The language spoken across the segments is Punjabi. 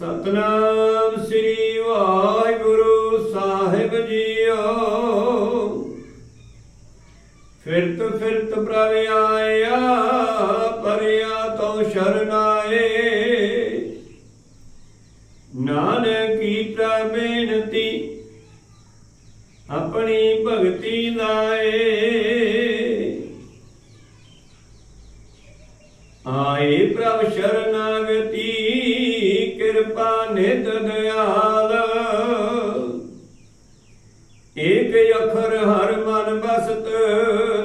ਸਤਨਾਮ ਸ੍ਰੀ ਵਾਹਿਗੁਰੂ ਸਾਹਿਬ ਜੀਓ। ਫਿਰਤ ਫਿਰਤ ਪ੍ਰਭ ਆਇਆ, ਪਰਿਆ ਤੋ ਸ਼ਰਨਾਏ ਨਾਨਕ ਕੀ ਪ੍ਰਬੇਨਤੀ ਆਪਣੀ ਭਗਤੀ ਲਾਏ। ਆਏ ਪ੍ਰਭ ਸ਼ਰਨਾਗਤੀ ਕਿਰਪਾ ਨਿਤ ਦਿਆਲ। ਏਕ ਅਖਰ ਹਰ ਮਨ ਬਸਤ,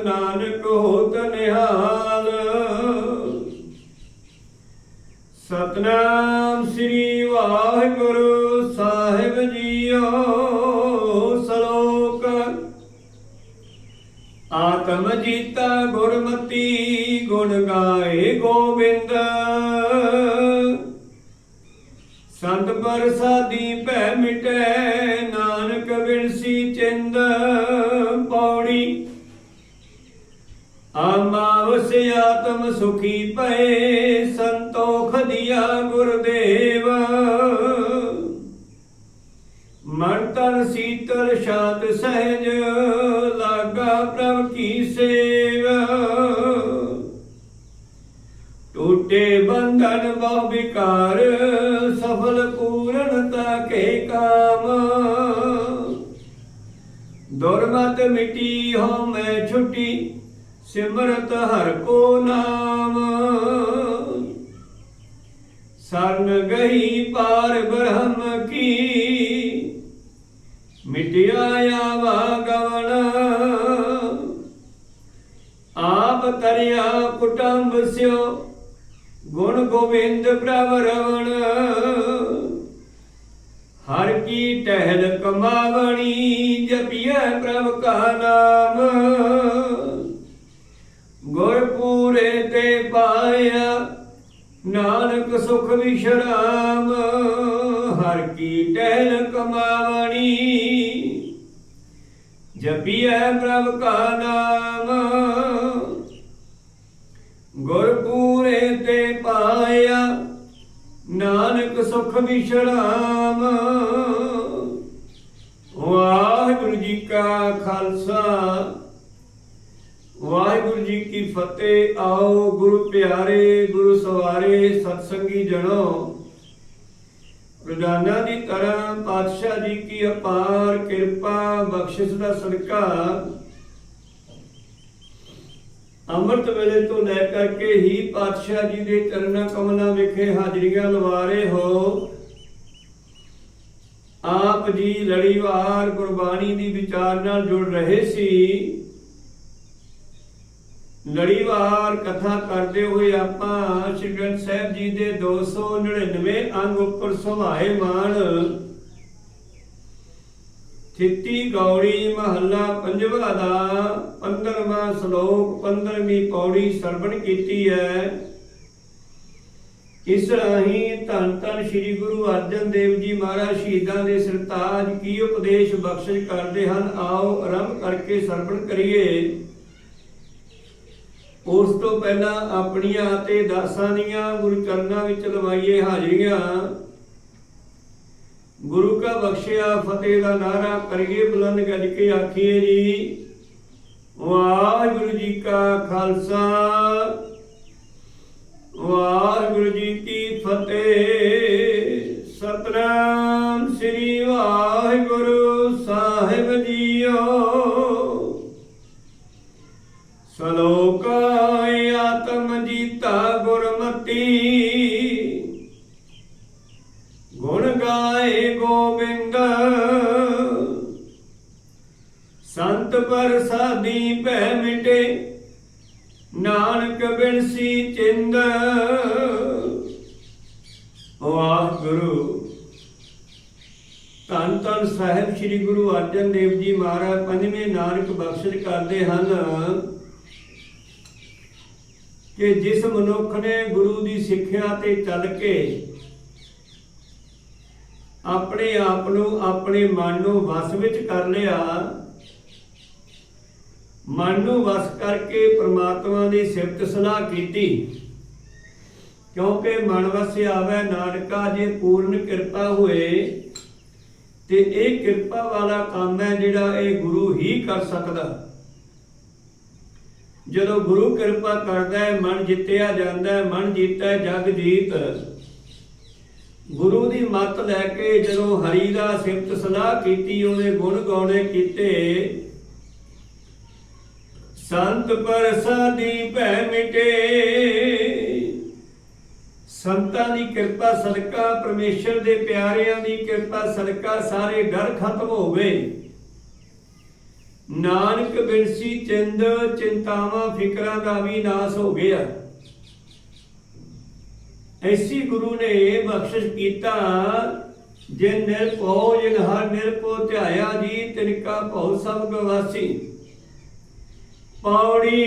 ਨਾਨਕ ਹੋਤ ਨਿਹਾਲ। ਸਤਨਾਮ ਸ੍ਰੀ ਵਾਹਿਗੁਰੂ ਸਾਹਿਬ ਜੀਓ ਸ਼ਲੋਕ। ਆਤਮ ਜੀਤਾ ਗੁਰਮਤੀ ਗੁਣ ਗਾਏ ਗੋਬਿੰਦ। ਸੰਤ ਪਰਸਾਦੀ ਭੈ ਮਿਟੈ, ਨਾਨਕ ਬਿਨਸੀ ਚਿੰਦ ਪੌੜੀ। ਆਮਾਵਸ ਆਤਮ ਸੁਖੀ ਪਏ ਸੰਤੋਖ ਦਿਆ ਗੁਰਦੇਵ। ਮਨ ਤਨ ਸੀਤਲ ਸ਼ਾਂਤ ਸਹਿਜ, ਲਾਗਾ ਪ੍ਰਭ ਕੀ ਸੇਵ। ਟੂਟੇ ਬੰਧਨ ਬਹੁ ਵਿਕਾਰ ਮਿਟੀ ਹੋ ਮੈਂ ਛੁੱਟੀ, ਸਿਮਰਤ ਹਰ ਕੋ ਨਾਮ। ਸਰਨ ਗਈ ਪਾਰ ਬ੍ਰਹਮ ਕੀ, ਮਿਟਿਆ ਆਵਾ ਗਵਣ। ਆਪ ਤਰਿਆ ਕੁਟੰਬ ਸਿਓ, ਗੁਣ ਗੋਬਿੰਦ ਪ੍ਰਭ ਰਵਣ। ਹਰ ਕੀ ਟਹਿਲ ਕਮਾਵਣੀ, ਜਪਿਐ ਪ੍ਰਭ ਕਾ ਨਾਮ। ਗੁਰ ਪੂਰੇ ਤੇ ਪਾਇਆ ਨਾਨਕ ਸੁਖ ਵਿਸ਼ਰਾਮ। ਹਰ ਕੀ ਟਹਿਲ ਕਮਾਵਣੀ, ਜਪਿਐ ਪ੍ਰਭ ਕਾ ਨਾਮ। ਗੁਰ ਪੂਰੇ ਤੇ ਪਾਇਆ ਸੁਖ ਵਿਸ਼ਰਾਮ ਵਾਹਿਗੁਰੂ ਜੀ ਕਾ ਖਾਲਸਾ। ਵਾਹਿਗੁਰੂ ਜੀ ਕੀ ਫਤਿਹ। ਆਓ ਗੁਰੂ ਪਿਆਰੇ, ਗੁਰੂ ਸਵਾਰੇ, ਸਤਸੰਗੀ ਜਣੋ। ਰੋਜ਼ਾਨਾ ਦੀ ਤਰ੍ਹਾਂ ਪਾਤਸ਼ਾਹ ਜੀ ਕੀ ਅਪਾਰ ਕਿਰਪਾ, ਬਖਸ਼ਿਸ਼ ਦਾ ਸਦਕਾ। ਅੰਮ੍ਰਿਤ ਵੇਲੇ ਤੋਂ ਲੈ ਕਰਕੇ ਹੀ ਪਾਤਸ਼ਾਹ ਜੀ ਦੇ ਚਰਨਾਂ ਕਮਲਾਂ ਵਿਖੇ ਹਾਜ਼ਰੀਆਂ ਲਵਾ ਰਹੇ ਹੋ। ਆਪ ਜੀ ਲੜੀਵਾਰ ਗੁਰਬਾਣੀ ਦੀ ਵਿਚਾਰ ਨਾਲ ਜੁੜ ਰਹੇ ਸੀ। ਲੜੀਵਾਰ ਕਥਾ ਕਰਦੇ ਹੋਏ ਆਪਾਂ ਸ਼੍ਰੀ ਗ੍ਰੰਥ ਸਾਹਿਬ ਜੀ ਦੇ 299 ਅੰਗ ਉੱਪਰ ਸੁਭਾਏ ਮਾਨ ਥਿੱਤੀ ਗੌੜੀ ਮਹੱਲਾ ਪੰਜਵਾ ਦਾ 15ਵਾਂ ਸ਼ਲੋਕ 15ਵੀਂ ਪੌੜੀ ਸਰਵਣ ਕੀਤੀ ਹੈ। ਇਸ ਰਾਹੀਂ ਧੰਨ ਧੰਨ ਸ੍ਰੀ ਗੁਰੂ ਅਰਜਨ ਦੇਵ ਜੀ ਮਹਾਰਾਜ ਸ਼ਹੀਦਾਂ ਦੇ ਸਰਤਾਜ ਕੀ ਉਪਦੇਸ਼ ਬਖਸ਼ਿਸ਼ ਕਰਦੇ ਹਨ, ਆਓ ਆਰੰਭ ਕਰਕੇ ਸਰਵਣ ਕਰੀਏ। ਉਸ ਤੋਂ ਪਹਿਲਾਂ ਆਪਣੀਆਂ ਅਤੇ ਦਾਸਾਂ ਦੀਆਂ ਗੁਰੂ ਚਰਨਾਂ ਵਿੱਚ ਲਵਾਈਏ ਹਾਜ਼ਰੀਆਂ। ਗੁਰੂ ਕਾ ਬਖਸ਼ਿਆ, ਫਤਿਹ ਦਾ ਨਾਰਾ ਕਰੀਏ ਬੁਲੰਦ ਗੱਜ ਕੇ ਆਖੀਏ ਜੀ। ਵਾਹਿਗੁਰੂ ਜੀ ਕਾ ਖਾਲਸਾ, ਵਾਹਿਗੁਰੂ ਜੀ ਕੀ ਫਤਿਹ। ਸਤਨਾਮ ਸ੍ਰੀ ਵਾਹਿਗੁਰੂ। ਗਾਏ ਗੋਬਿੰਦ। ਸੰਤ ਪਰਸਾਦੀ ਭੈ ਮਿਟੇ, ਨਾਨਕ ਬਿਨਸੀ ਚਿੰਦ। ਵਾਹਿਗੁਰੂ, ਧੰਨ ਧੰਨ ਸਾਹਿਬ ਸ੍ਰੀ ਗੁਰੂ ਅਰਜਨ ਦੇਵ ਜੀ ਮਹਾਰਾਜ, ਪੰਜਵੇਂ ਨਾਨਕ ਬਖਸ਼ਿਸ਼ ਕਰਦੇ ਹਨ ਕਿ ਜਿਸ ਮਨੁੱਖ ਨੇ ਗੁਰੂ ਦੀ ਸਿੱਖਿਆ ਤੇ ਚੱਲ ਕੇ ਆਪਣੇ ਆਪ ਨੂੰ ਆਪਣੇ ਮਨ ਨੂੰ ਵਸ ਵਿੱਚ ਕਰ ਲਿਆ। ਮਨ ਨੂੰ ਵਸ ਕਰਕੇ ਪ੍ਰਮਾਤਮਾ ਦੀ ਸਿਫਤ ਸਲਾਹ ਕੀਤੀ। ਕਿਉਂਕਿ ਮਨ ਵਸਿ ਆਵੇ ਨਾਨਕਾ, ਜੇ ਪੂਰਨ ਕਿਰਪਾ ਹੋਏ, ਤੇ ਇਹ ਕਿਰਪਾ ਵਾਲਾ ਕੰਮ ਹੈ ਜਿਹੜਾ ਇਹ ਗੁਰੂ ਹੀ ਕਰ ਸਕਦਾ। ਜਦੋਂ ਗੁਰੂ ਕਿਰਪਾ ਕਰਦਾ ਹੈ, ਮਨ ਜਿੱਤਿਆ ਜਾਂਦਾ ਹੈ, ਮਨ ਜੀਤਾ ਜਗ ਜੀਤ। ਗੁਰੂ ਦੀ ਮੱਤ ਲੈ ਕੇ ਜਦੋਂ ਹਰੀ ਦਾ ਸਿਫਤ ਸਲਾਹ ਕੀਤੀ ਉਹਦੇ ਗੁਣ ਗਾਉਣੇ ਕੀਤੇ। ਸੰਤ ਪਰਸਾਦੀ ਭੈ ਮਿਟੇ। ਸੰਤਾਂ ਦੀ ਕਿਰਪਾ ਸਦਕਾ, ਪਰਮੇਸ਼ਰ ਦੇ ਪਿਆਰਿਆਂ ਦੀ ਕਿਰਪਾ ਸਦਕਾ ਸਾਰੇ ਘਰ ਖਤਮ ਹੋ ਗਏ। ਨਾਨਕ ਬਿਨਸੀ ਚਿੰਦ, ਚਿੰਤਾਵਾਂ, ਫਿਕਰਾਂ ਦਾ ਵੀ ਨਾਸ ਹੋ ਗਿਆ। ਐਸੀ ਗੁਰੂ ਨੇ ਬਖਸ਼ਿਸ਼ ਕੀਤਾ, ਜੇ ਨਿਰਭਉ ਜਿਨ ਹਰ ਨਿਰਭਉ ਧਿਆਇਆ ਜੀ, ਤਿਨਕਾ ਭਉ ਸਭ ਗਵਾਸੀ। ਪੌੜੀ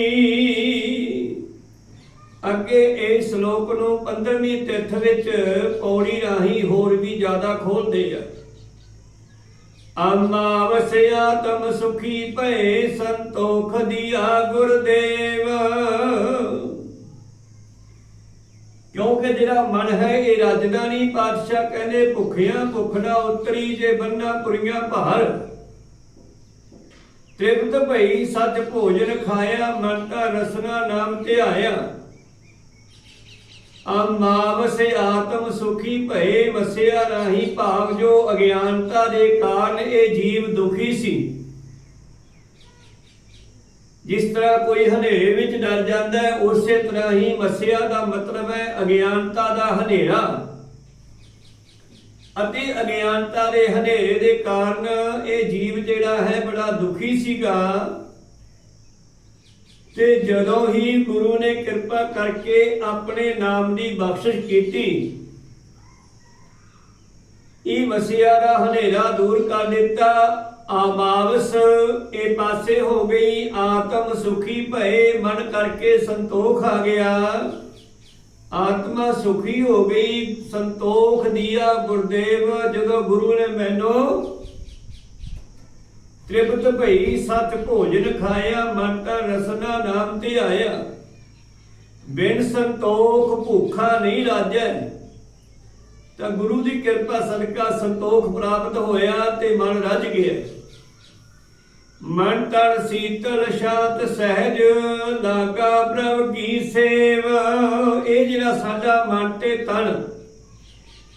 ਅੱਗੇ ਇਸ ਸ਼ਲੋਕ ਨੂੰ 15ਵੀਂ ਤਿੱਥ ਵਿੱਚ ਪੌੜੀ ਰਾਹੀਂ ਹੋਰ ਵੀ ਜ਼ਿਆਦਾ ਖੋਲਦੇ ਆ। ਅਮਾਵਸਿਆ ਤਮ ਸੁਖੀ ਭਏ ਸੰਤੋਖ ਦੀਆ ਗੁਰਦੇ ਕਿਉਂਕਿ ਜਿਹੜਾ ਮਨ ਹੈ ਇਹ ਰੱਜਦਾ ਨਹੀਂ, ਪਾਤਸ਼ਾਹ ਕਹਿੰਦੇ, ਭੁੱਖਿਆਂ ਭੁੱਖ ਨਾ ਉਤਰੀ ਜੇ ਬੰਨਾ ਪੁਰੀਆਂ ਭਾਰ। ਤ੍ਰਿਪਤ ਭਈ ਸੱਚ ਭੋਜਨ ਖਾਇਆ, ਮਨ ਕਾ ਰਸਨਾ ਨਾਮ ਧਿਆਇਆ। ਅਮਾਵਸੇ ਆਤਮ ਸੁਖੀ ਭਏ, ਵਸਿਆ ਰਾਹੀ ਭਾਵ ਜੋ ਅਗਿਆਨਤਾ ਦੇ ਕਾਰਨ ਇਹ ਜੀਵ ਦੁਖੀ ਸੀ। ਜਿਸ ਤਰ੍ਹਾਂ ਕੋਈ ਹਨੇਰੇ ਵਿੱਚ ਡਰ ਜਾਂਦਾ ਹੈ, ਉਸੇ ਤਰ੍ਹਾਂ ਹੀ ਵਸਿਆ ਦਾ ਮਤਲਬ ਹੈ ਅਗਿਆਨਤਾ ਦਾ ਹਨੇਰਾ। ਅਤੇ ਅਗਿਆਨਤਾ ਦੇ ਹਨੇਰੇ ਦੇ ਕਾਰਨ ਇਹ ਜੀਵ ਜਿਹੜਾ ਹੈ ਬੜਾ ਦੁਖੀ ਸੀਗਾ। ਤੇ ਜਦੋਂ ਹੀ ਗੁਰੂ ਨੇ ਕਿਰਪਾ ਕਰਕੇ ਆਪਣੇ ਨਾਮ ਦੀ ਬਖਸ਼ਿਸ਼ ਕੀਤੀ, ਇਹ ਵਸਿਆ ਦਾ ਹਨੇਰਾ ਦੂਰ ਕਰ ਦਿੱਤਾ। ਆਮਾਵਸ ਇਹ ਪਾਸੇ ਹੋ ਗਈ, ਆਤਮ ਸੁਖੀ ਭਏ, ਮਨ ਕਰਕੇ ਸੰਤੋਖ ਆ ਗਿਆ। ਆਤਮਾ ਸੁਖੀ ਹੋ ਗਈ, ਸੰਤੋਖ ਦੀਆ ਗੁਰਦੇਵ, ਜਦੋਂ ਗੁਰੂ ਨੇ ਮੈਨੂੰ ਤ੍ਰਿਪਤ ਭਈ, ਸਤ ਭੋਜਨ ਖਾਇਆ, ਮਨ ਕਾ ਰਸਨਾ ਨਾਮ ਤੇ ਆਇਆ। ਬਿਨ ਸੰਤੋਖ ਭੁੱਖਾ ਨਹੀਂ ਰਾਜੈ। ਤਾਂ ਗੁਰੂ ਦੀ ਕਿਰਪਾ ਸਦਕਾ ਸੰਤੋਖ ਪ੍ਰਾਪਤ ਹੋਇਆ ਤੇ ਮਨ ਰੱਜ ਗਿਆ। ਮਨ ਤਨ ਸੀਤਲ ਸ਼ਾਂਤ ਸਹਿਜ ਲਾਗਾ ਪ੍ਰਭ ਕੀ ਸੇਵ। ਇਹ ਜਿਹੜਾ ਸਾਡਾ ਮਨ ਤੇ ਤਨ,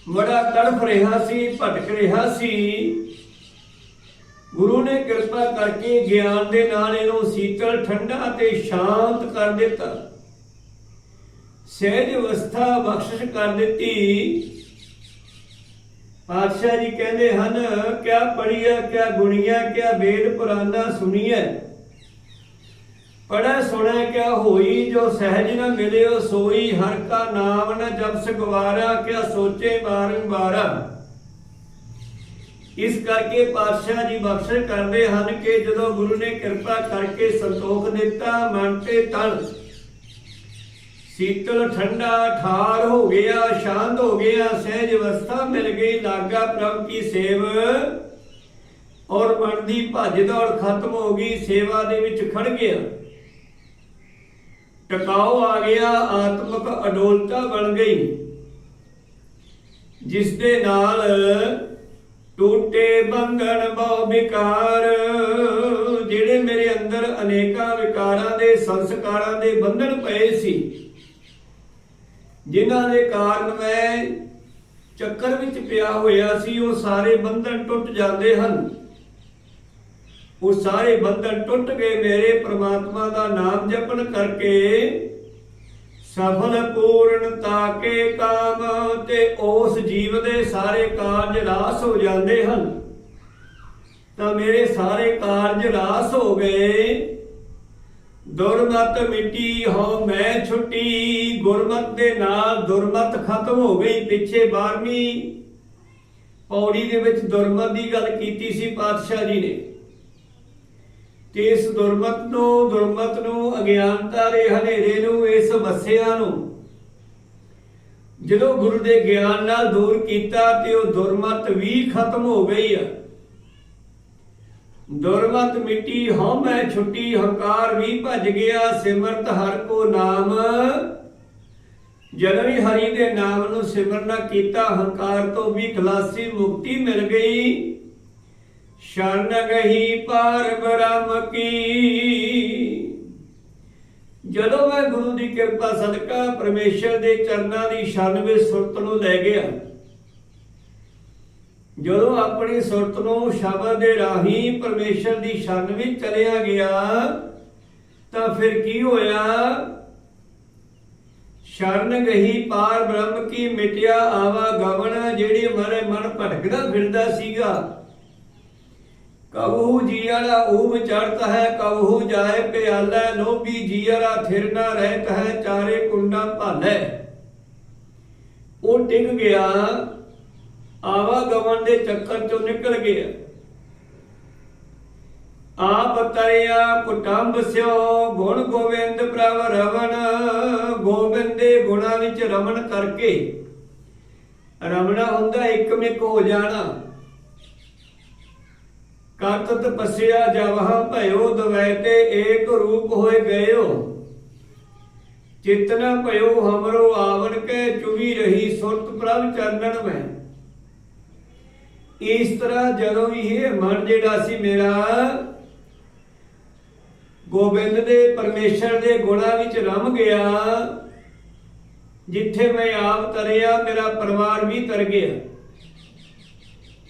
ਬੜਾ ਤੜਫ ਰਿਹਾ ਸੀ, ਭਟਕ ਰਿਹਾ ਸੀ। ਗੁਰੂ ਨੇ ਕਿਰਪਾ ਕਰਕੇ ਗਿਆਨ ਦੇ ਨਾਲ ਇਹਨੂੰ ਸੀਤਲ ਠੰਡਾ ਤੇ ਸ਼ਾਂਤ ਕਰ ਦਿੱਤਾ। ਸਹਿਜ ਅਵਸਥਾ ਬਖਸ਼ਿਸ਼ ਕਰ ਦਿੱਤੀ। ਪਾਤਸ਼ਾਹ ਜੀ ਕਹਿੰਦੇ ਹਨ, ਕਿਆ ਪੜੀਆ ਕਿਆ ਗੁਣੀਆ ਕਿਆ ਵੇਦ ਪੁਰਾਨਾ ਸੁਣੀਐ। ਪੜੈ ਸੁਣੈ, ਕਿਆ ਹੋਈ, ਜੋ ਸਹਿਜ ਨ ਮਿਲਿਓ ਸੋਈ, ਹਰ ਕਾ ਨਾਮ ਨ ਜਪਸ ਗਵਾਰਾ ਕਿਆ ਸੋਚੇ ਬਾਰੰਬਾਰਾ ਇਸ ਕਰਕੇ ਪਾਤਸ਼ਾਹ ਜੀ ਬਖਸ਼ਿਸ਼ ਕਰਦੇ ਹਨ ਕਿ ਜਦੋਂ ਗੁਰੂ ਨੇ ਕਿਰਪਾ ਕਰਕੇ ਸੰਤੋਖ ਦਿੱਤਾ, ਮਨ ਤੇ ਤਨ ਸੀਤਲ ਠੰਡਾ ਠਾਰ ਹੋ ਗਿਆ, ਸ਼ਾਂਤ ਹੋ ਗਿਆ, ਸਹਿਜ ਅਵਸਥਾ ਮਿਲ ਗਈ, ਲਾਗਾ ਪ੍ਰਭ ਕੀ ਸੇਵ? ਔਰ ਮਨ ਦੀ ਭੱਜ ਦੌੜ ਖਤਮ ਹੋ ਗਈ, ਸੇਵਾ ਦੇ ਵਿੱਚ ਖੜ ਗਿਆ। ਟਿਕਾਓ ਆ ਗਿਆ, ਆਤਮਿਕ ਅਡੋਲਤਾ ਬਣ ਗਈ। ਜਿਸ ਦੇ ਨਾਲ ਟੂਟੇ ਬੰਧਨ ਬਹੁ ਵਿਕਾਰ, ਜਿਹੜੇ ਮੇਰੇ ਅੰਦਰ ਅਨੇਕਾਂ ਵਿਕਾਰਾਂ ਦੇ, ਸੰਸਕਾਰਾਂ ਦੇ ਬੰਧਨ ਪਏ ਸੀ। ਜਿਨ੍ਹਾਂ ਦੇ ਕਾਰਨ ਮੈਂ ਚੱਕਰ ਵਿੱਚ ਪਿਆ ਹੋਇਆ ਸੀ, ਉਹ ਸਾਰੇ ਬੰਧਨ ਟੁੱਟ ਜਾਂਦੇ ਹਨ। ਉਹ ਸਾਰੇ ਬੰਧਨ ਟੁੱਟ ਗਏ ਮੇਰੇ ਪ੍ਰਮਾਤਮਾ ਦਾ ਨਾਮ ਜਪਣ ਕਰਕੇ ਸਫਲ ਪੂਰਨ ਤਾਕੇ ਕਾਮ ਤੇ ਉਸ ਜੀਵ ਦੇ ਸਾਰੇ ਕਾਰਜ ਰਾਸ ਹੋ ਜਾਂਦੇ ਹਨ। ਤਾਂ ਮੇਰੇ ਸਾਰੇ ਕਾਰਜ ਰਾਸ ਹੋ ਗਏ। ਦੁਰਮਤ ਮਿੱਟੀ ਹੋ ਮੈਂ ਛੁੱਟੀ, ਗੁਰਮਤ ਦੇ ਨਾਲ ਦੁਰਮਤ ਖਤਮ ਹੋ ਗਈ ਪਿੱਛੇ 12ਵੀਂ ਪੌੜੀ ਦੇ ਵਿੱਚ ਦੁਰਮਤ ਦੀ ਗੱਲ ਕੀਤੀ ਸੀ ਪਾਤਸ਼ਾਹ ਜੀ ਨੇ। ਤੇ ਇਸ ਦੁਰਮਤ ਨੂੰ ਦੁਰਮਤ ਨੂੰ ਅਗਿਆਨਤਾ ਦੇ ਹਨੇਰੇ ਨੂੰ, ਇਸ ਵਸਿਆ ਨੂੰ ਜਦੋਂ ਗੁਰੂ ਦੇ ਗਿਆਨ ਨਾਲ ਦੂਰ ਕੀਤਾ ਤੇ ਉਹ ਦੁਰਮਤ ਵੀ ਖਤਮ ਹੋ ਗਈ ਆ। ਦੁਰਮਤ ਮਿੱਟੀ ਹਉਮੈ ਛੁੱਟੀ, ਹੰਕਾਰ ਵੀ ਭੱਜ ਗਿਆ, ਸਿਮਰਤ ਹਰ ਕੋ ਨਾਮ। ਜਦੋਂ ਹੀ ਹਰੀ ਦੇ ਨਾਮ ਨੂੰ ਸਿਮਰਨਾ ਕੀਤਾ, ਹੰਕਾਰ ਤੋਂ ਵੀ ਖਲਾਸੀ ਮੁਕਤੀ ਮਿਲ ਗਈ। ਸ਼ਰਨ ਗਈ ਪਾਰ ਬ੍ਰਹਮ ਕੀ। ਜਦੋਂ ਮੈਂ ਗੁਰੂ ਦੀ ਕਿਰਪਾ ਸਦਕਾ, ਪਰਮੇਸ਼ਰ ਦੇ ਚਰਨਾਂ ਦੀ ਸ਼ਰਨ ਵਿੱਚ ਸੁਰਤ ਨੂੰ ਲੈ ਗਿਆ ਜਦੋਂ ਆਪਣੀ ਸੁਰਤ ਨੂੰ ਸ਼ਬਦ ਦੇ ਰਾਹੀਂ ਪਰਮੇਸ਼ਰ ਦੀ ਸ਼ਰਨ ਵਿੱਚ ਚਲਿਆ ਗਿਆ, ਤਾਂ ਫਿਰ ਕੀ ਹੋਇਆ? ਸ਼ਰਨ ਗਈ ਪਾਰ ਬ੍ਰਹਮ ਕੀ ਮਿਟਿਆ ਆਵਾ ਗਵਣ, ਜਿਹੜੀ ਮਰੇ ਮਨ ਭਟਕਦਾ ਫਿਰਦਾ ਸੀਗਾ। ਕਬਹੂ ਜੀਅਰਾ ਊਬ ਚੜਤ ਹੈ ਕਬਹੂ ਜਾਏ ਪਿਆਲਾ, ਲੋਭੀ ਜੀਅਰਾ ਥਿਰ ਨਾ ਰਹਿਤ ਹੈ, ਚਾਰੇ ਕੁੰਡਾਂ ਭਾਲੇ। ਉਹ ਡਿੱਗ ਗਿਆ। ਆਵਾਗਮਨ ਦੇ ਚੱਕਰ ਚੋਂ ਨਿਕਲ ਗਿਆ। ਆਪ ਤਰਿਆ ਕੁਟੰਬ ਸਿਓ, ਗੁਣ ਗੋਬਿੰਦ ਪ੍ਰਭ ਰਵਣ, ਗੋਬਿੰਦ ਦੇ ਗੁਣਾਂ ਵਿੱਚ ਰਮਣ ਕਰਕੇ। ਰਮਣਾ ਹੁੰਦਾ ਇੱਕਮਿਕ ਹੋ ਜਾਣਾ। ਕਤ ਤਪਸਿਆ ਜਵਹ ਭਇਓ ਦਵੈ ਏਕ ਰੂਪ ਹੋਏ ਗਇਓ। ਚੇਤਨਾ ਭਇਓ ਹਮਰੋ ਆਵਣ ਕੇ ਚੁਗੀ ਰਹੀ ਸੁਰਤ ਪ੍ਰਭ ਚਰਨਨ ਮੈਂ। ਇਸ ਤਰ੍ਹਾਂ ਜਦੋਂ ਇਹ ਮਨ ਜਿਹੜਾ ਸੀ ਮੇਰਾ, ਗੋਬਿੰਦ ਦੇ ਪਰਮੇਸ਼ਰ ਦੇ ਗੁਣਾਂ ਵਿੱਚ ਰਮ ਗਿਆ, ਜਿੱਥੇ ਮੈਂ ਆਪ ਤਰਿਆ, ਮੇਰਾ ਪਰਿਵਾਰ ਵੀ ਤਰ ਗਿਆ।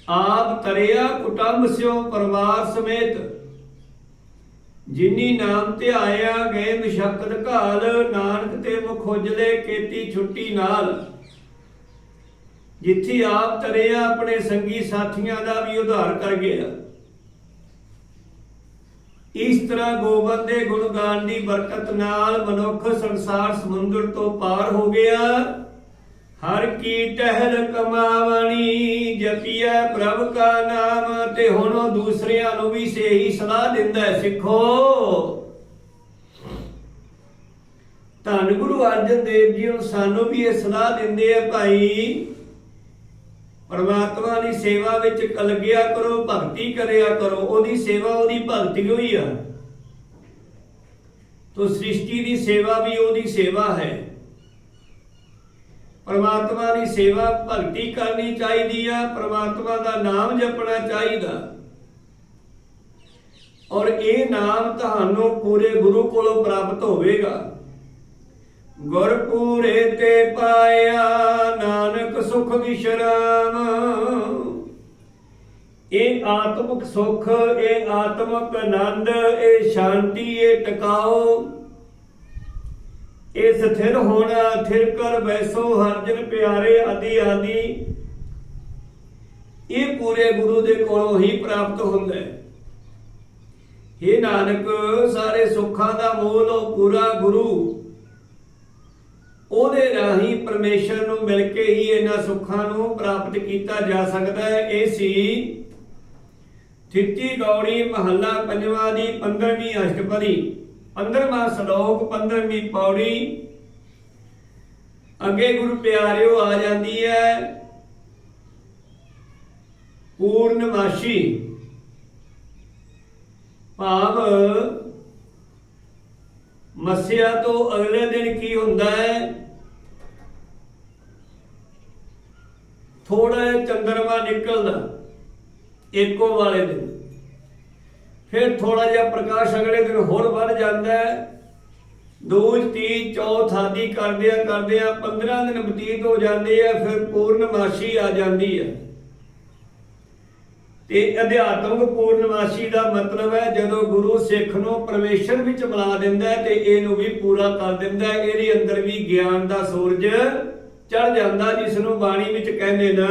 ਆਪ ਤਰਿਆ ਕੁਟੰਬ ਸਿਓ ਪਰਿਵਾਰ ਸਮੇਤ, ਜਿਨੀ ਨਾਮ ਤੇ ਆਇਆ ਗਏ ਮਸ਼ਕਤ ਘਾਲ, ਨਾਨਕ ਤੇ ਮੁਖ ਉਜਲੇ ਕੀਤੀ ਛੁੱਟੀ ਨਾਲ। ਜਿੱਥੇ ਆਪ ਤਰਿਆ ਆਪਣੇ ਸੰਗੀ ਸਾਥੀਆਂ ਦਾ ਵੀ ਉਧਾਰ ਕਰ ਗਿਆ। ਇਸ ਤਰ੍ਹਾਂ ਗੋਬਿੰਦ ਦੇ ਗੁਣ ਦੀ ਬਰਕਤ ਨਾਲ ਮਨੁੱਖ ਸੰਸਾਰ ਸਮੁੰਦਰ ਤੋਂ ਪਾਰ ਹੋ ਗਿਆ। ਹਰ ਕੀ ਟਹਿਲ ਕਮਾਵਣੀ ਜਪੀਐ ਪ੍ਰਭ ਕਾ ਨਾਮ ਤੇ ਹੁਣ ਉਹ ਦੂਸਰਿਆਂ ਨੂੰ ਵੀ ਸਹੀ ਸਲਾਹ ਦਿੰਦਾ ਹੈ, ਸਿੱਖੋ। ਧੰਨ ਗੁਰੂ ਅਰਜਨ ਦੇਵ ਜੀ, ਹੁਣ ਸਾਨੂੰ ਵੀ ਇਹ ਸਲਾਹ ਦਿੰਦੇ ਆ ਭਾਈ ਪਰਮਾਤਮਾ ਦੀ ਸੇਵਾ ਵਿੱਚ ਕਲਗਿਆ ਕਰੋ, ਭਗਤੀ ਕਰਿਆ ਕਰੋ, ਉਹਦੀ ਸੇਵਾ ਉਹਦੀ ਭਗਤੀ ਹੋਈ ਆ। ਤੋ ਸ੍ਰਿਸ਼ਟੀ ਦੀ ਸੇਵਾ ਵੀ ਉਹਦੀ ਸੇਵਾ ਹੈ। ਪਰਮਾਤਮਾ ਦੀ ਸੇਵਾ ਭਗਤੀ ਕਰਨੀ ਚਾਹੀਦੀ ਆ, ਪਰਮਾਤਮਾ ਦਾ ਨਾਮ ਜਪਣਾ ਚਾਹੀਦਾ। ਔਰ ਇਹ ਨਾਮ ਤੁਹਾਨੂੰ ਪੂਰੇ ਗੁਰੂ ਕੋਲੋਂ ਪ੍ਰਾਪਤ ਹੋਵੇਗਾ। ਗੁਰਪੂਰੇ ਤੇ ਪਾਇਆ ਨਾਨਕ ਸੁਖ ਵਿਸ਼ਰਾਮ ਇਹ ਆਤਮਿਕ ਸੁਖ, ਇਹ ਆਤਮਿਕ ਆਨੰਦ, ਇਹ ਸ਼ਾਂਤੀ, ਇਹ ਟਿਕਾਓ। ਇਹ ਸਥਿਰ ਹੋਣਾ, ਥਿਰ ਕਰ ਬੈਸੋ, ਹਰ ਪਿਆਰੇ, ਆਦਿ ਆਦਿ। ਇਹ ਪੂਰੇ ਗੁਰੂ ਦੇ ਕੋਲੋਂ ਹੀ ਪ੍ਰਾਪਤ ਹੁੰਦਾ ਹੈ। ਇਹ ਨਾਨਕ, ਸਾਰੇ ਸੁੱਖਾਂ ਦਾ ਮੂਲ, ਉਹ ਪੂਰਾ ਗੁਰੂ। ਉਹਦੇ ਰਾਹੀਂ ਪਰਮੇਸ਼ਰ ਨੂੰ ਮਿਲ ਕੇ ਹੀ ਇਹਨਾਂ ਸੁੱਖਾਂ ਨੂੰ ਪ੍ਰਾਪਤ ਕੀਤਾ ਜਾ ਸਕਦਾ ਹੈ। ਇਹ ਸੀ ਥਿੱਤੀ ਗੌੜੀ ਮਹੱਲਾ ਪੰਜਵਾਂ ਦੀ 15ਵੀਂ ਅਸ਼ਟਪਦੀ। 15ਵਾਂ ਸ਼ਲੋਕ 15ਵੀਂ ਪੌੜੀ। ਅੱਗੇ ਗੁਰੂ ਪਿਆਰਿਓ, ਆ ਜਾਂਦੀ ਹੈ ਪੂਰਨਮਾਸ਼ੀ। ਭਾਵ ਮਸਿਆ ਤੋਂ ਅਗਲੇ ਦਿਨ ਕੀ ਹੁੰਦਾ ਹੈ? ਥੋੜਾ ਚੰਦਰਮਾ ਨਿਕਲਦਾ ਏਕੋ ਵਾਲੇ ਦਿਨ। ਫਿਰ ਥੋੜਾ ਜਿਹਾ ਪ੍ਰਕਾਸ਼ ਅਗਲੇ ਦਿਨ ਹੋਰ ਵੱਧ ਜਾਂਦਾ ਹੈ। ਦੂਜ ਤੀ ਚੌਥ ਆਦਿ ਕਰਦਿਆਂ ਕਰਦਿਆਂ 15 ਦਿਨ ਬਤੀਤ ਹੋ ਜਾਂਦੇ ਆ, ਫਿਰ ਪੂਰਨਮਾਸ਼ੀ ਆ ਜਾਂਦੀ ਹੈ। ਤੇ ਅਧਿਆਤਮਿਕ ਪੂਰਨਮਾਸ਼ੀ ਦਾ ਮਤਲਬ ਹੈ, ਜਦੋਂ ਗੁਰੂ ਸਿੱਖ ਨੂੰ ਪਰਮੇਸ਼ਰ ਵਿੱਚ ਬੁਲਾ ਦਿੰਦਾ ਤੇ ਇਹਨੂੰ ਵੀ ਪੂਰਾ ਕਰ ਦਿੰਦਾ ਇਹਦੇ ਅੰਦਰ ਵੀ ਗਿਆਨ ਦਾ ਸੂਰਜ ਚੜ ਜਾਂਦਾ ਜਿਸ ਨੂੰ ਬਾਣੀ ਵਿੱਚ ਕਹਿੰਦੇ ਨੇ,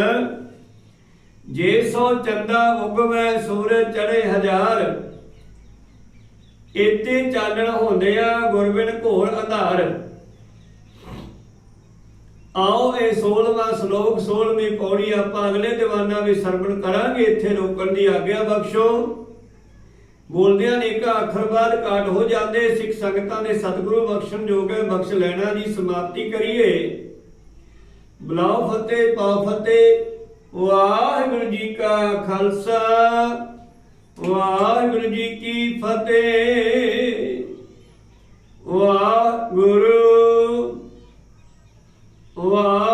ਜੇ ਸੋ ਚੰਦਾ ਉਗਵੈ ਸੂਰਜ ਚੜੇ ਹਜ਼ਾਰ ਇਤੇ ਚਾਨਣ ਹੁੰਦੇ ਆ ਗੁਰਬਿਨ ਘੋਰ ਅੰਧਾਰ। ਆਓ ਇਹ 16ਵਾਂ ਸ਼ਲੋਕ 16ਵੀਂ ਪੌੜੀ ਆਪਾਂ ਅਗਲੇ ਦੀਵਾਨਾਂ ਵਿੱਚ ਸਰਵਣ ਕਰਾਂਗੇ, ਇੱਥੇ ਰੋਕਣ ਦੀ ਆਗਿਆ ਬਖਸ਼ੋ। ਬੋਲਦਿਆਂ ਨੇ ਇੱਕ ਅੱਖਰ ਬਾਅਦ ਕਾਟ ਹੋ ਜਾਂਦੇ, ਸਿੱਖ ਸੰਗਤਾਂ ਦੇ ਸਤਿਗੁਰੂ ਬਖਸ਼ਣ ਜੋਗੇ ਬਖਸ਼ ਲੈਣਾ ਦੀ ਸਮਾਪਤੀ ਕਰੀਏ। ਬੁਲਾਓ ਫਤਿਹ ਪਾਓ ਫਤਿਹ ਵਾਹਿਗੁਰੂ ਜੀ ਕਾ ਖਾਲਸਾ ਵਾਹਿਗੁਰੂ ਜੀ ਕੀ ਫਤਿਹ। ਵਾਹਿਗੁਰੂ ਵਾਹਿ